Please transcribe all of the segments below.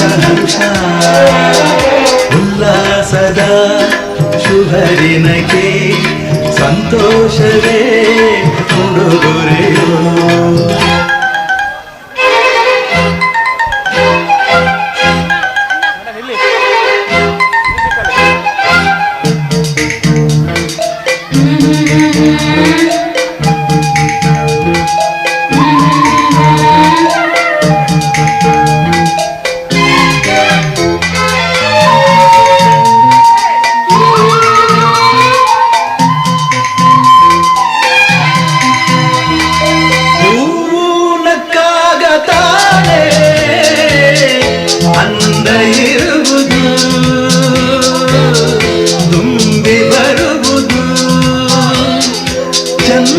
ಹರ್ಷ ಉಲ್ಲಾಸದ ಶುಭರಿನಗೆ ಸಂತೋಷವೇ?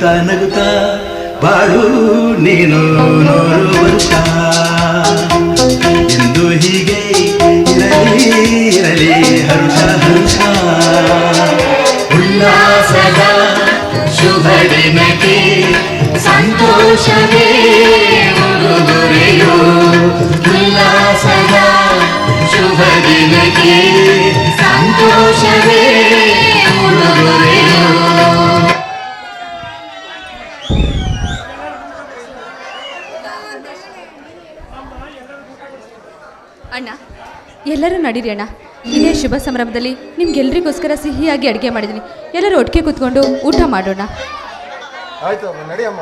ನಗುತ್ತಾ ನಗುತ್ತಾ, ಬಾಳು ನೀನು ನೋಡುವಂತ. ಎಂದು ಹೀಗೆ ಇರಲಿ ಇರಲಿ, ಹರುಷ ಹರುಷ. ಉಲ್ಲಾಸದ ಶುಭ ದಿನಕ್ಕೆ ಸಂತೋಷವೇ ಉಲ್ಲಾಸದ ಶುಭ ದಿನಕ್ಕೆ ಸಂತೋಷವೇ ಅಣ್ಣ ಎಲ್ಲರೂ ನಡೀರಿ ಅಣ್ಣ. ಇದೇ ಶುಭ ಸಂಭ್ರಮದಲ್ಲಿ ನಿಮ್ಗೆಲ್ರಿಗೋಸ್ಕರ ಸಿಹಿಯಾಗಿ ಅಡುಗೆ ಮಾಡಿದ್ದೀನಿ ಎಲ್ಲರೂ ಒಟ್ಟಿಗೆ ಕೂತ್ಕೊಂಡು ಊಟ ಮಾಡೋಣ. ಆಯ್ತು ನಡಿಯಮ್ಮ